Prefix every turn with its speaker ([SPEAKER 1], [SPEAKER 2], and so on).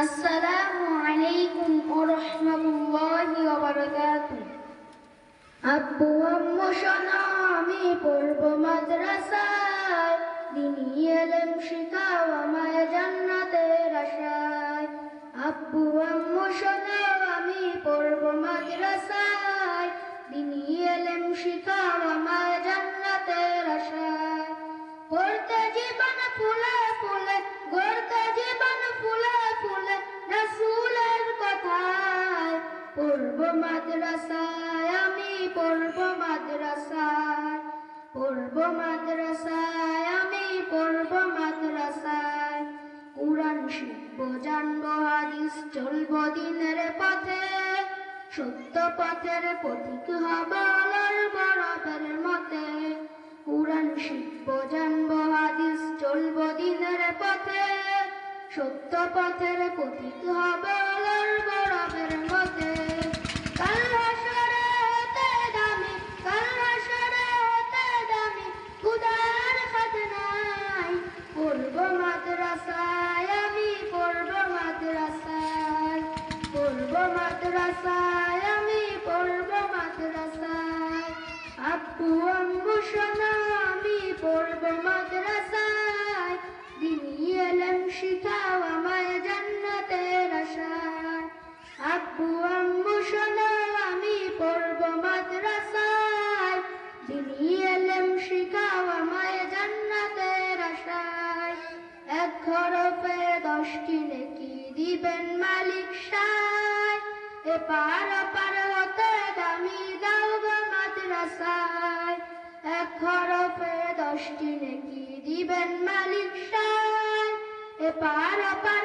[SPEAKER 1] আসসালামু আলাইকুম ওয়া আব্বু আম্মু, শোনো, আমি পড়ব মাদ্রাসায়। দিনী এলেম শিখাও আমায় জান্নাতের আশায়। আব্বু আম্মু, শোনো, আমি পড়ব মাদ্রাসায়। পড়ব মাদ্রাসায়, আমি পড়ব মাদ্রাসায়। পড়ব মাদ্রাসায়, আমি পড়ব মাদ্রাসায়। কোরআন শিখব, জানব হাদিস, চলবো দিনের পথে। সত্য পথের পথিক হব আলোর বরফের মতে। কোরআন শিখব, জানব হাদিস, চলবো দিনের পথে। সত্য পথের পথিক হব মাদ্রাসায় আমি পড়ব মাদ্রাসায় পড়ব মাদ্রাসায়। হরফে কিনে কি দিবেন মালিক সায় এপার ওপার হতে দামি দাও গো মাদ্রাসায়। এক হরফে কিনে কি দিবেন মালিক সায় এপার ওপার